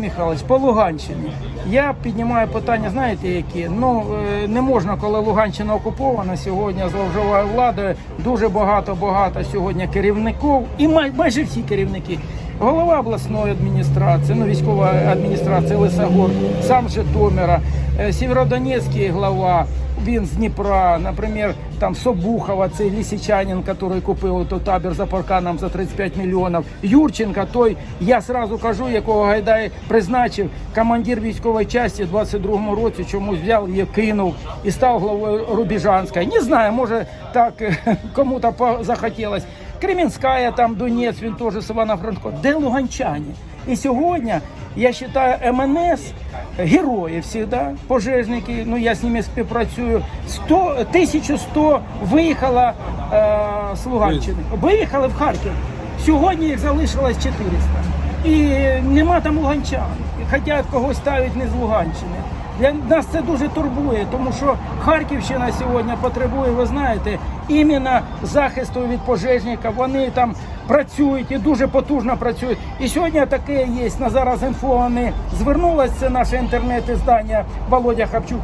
Михайлович, по Луганщині. Я піднімаю питання, знаєте які? Ну е, не можна, коли Луганщина окупована сьогодні зловживає владою. Дуже багато багато сьогодні керівників, і май, майже всі керівники. Голова обласної адміністрації, ну військова адміністрація Лисогор, сам Житомира, е, Сєвєродонецький глава. Він з Дніпра, наприклад, там Собухова, цей лісичанин, який купив той табір за парканом за 35 мільйонів. Юрченка, той, я сразу кажу, якого Гайдай призначив командир військової часті в 22-му році, чомусь взяв її, кинув і став главою Рубіжанська. Не знаю, може так кому-то захотілось. Кремінська, там Донець, він теж з Івано-Франко. Де луганчані? І сьогодні я вважаю МНС герої завжди, пожежники, ну я з ними співпрацюю. 100, 1100 виїхало е, з Луганщини. Виїхали в Харків. Сьогодні їх залишилось 400. І нема там луганчан. Хотять когось ставити не з Луганщини. Для нас це дуже турбує, тому що Харківщина сьогодні потребує, ви знаєте, іменно захисту від пожежників. Вони там працюють і дуже потужно працюють. І сьогодні таке є на зараз інфо. Вони звернулося це наше інтернет-издання Володя Хапчук.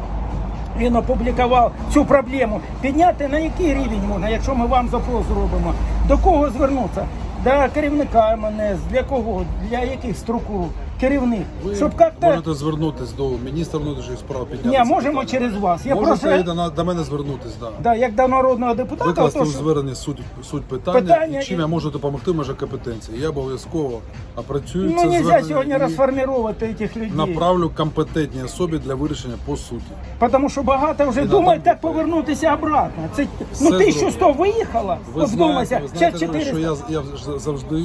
Він опублікував цю проблему. Підняти на який рівень можна, якщо ми вам запрос зробимо? До кого звернутися? До керівника МНС, для кого? Для яких структур? Керівник. Ви Щоб як-то... можете звернутися до міністра внутрішніх справ підняти. Ні, це можемо питання. через вас. Я Можете просто до, на- до мене звернутися, да. да, як до народного депутата, Викласти у що... зверненні суть, суть питання, Питання і чим і- я можу допомогти в межах компетенції. Я обов'язково опрацюю ну це нельзя звернення сьогодні і розформувати цих людей. направлю компетентній особі для вирішення по суті. Тому що багато вже І думають надам так повернутися обратно. Це ну Все 1100 виїхало, Ви от вдумайся, знаєте, ви зараз знаєте, 400. що я, я завжди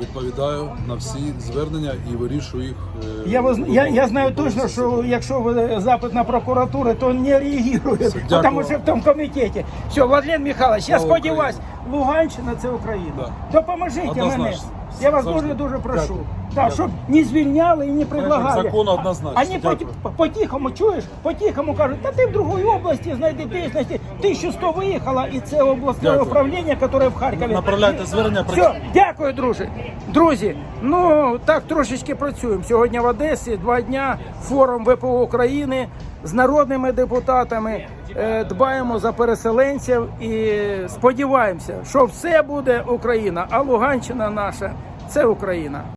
відповідаю на всі звернення і вирішую їх. е, Я, воз- я, я знаю точно, що якщо ви запит на прокуратуру, то не Дякую. тому що в тому комітеті. Все, Владлен Михайлович, я Слава сподіваюся, Луганщина це Україна. Да. Допоможіть мене. Я вас Завжди. дуже дуже прошу. Дякую. Так, щоб не звільняли і не предлагали. закону однозначно. Они по- Дякую. по-тихому, чуєш, по-тихому кажуть, та ти в другій області знайди дійсності, 1100 виїхала, і це обласне Дякую. управління, яке в Харкові. Направляйте звернення, Все, дякую, друже. Друзі, ну так трошечки працюємо. Сьогодні в Одесі два дня форум ВПО України з народними депутатами. Е, Дбаємо за переселенців і сподіваємося, що все буде Україна, а Луганщина наша це Україна.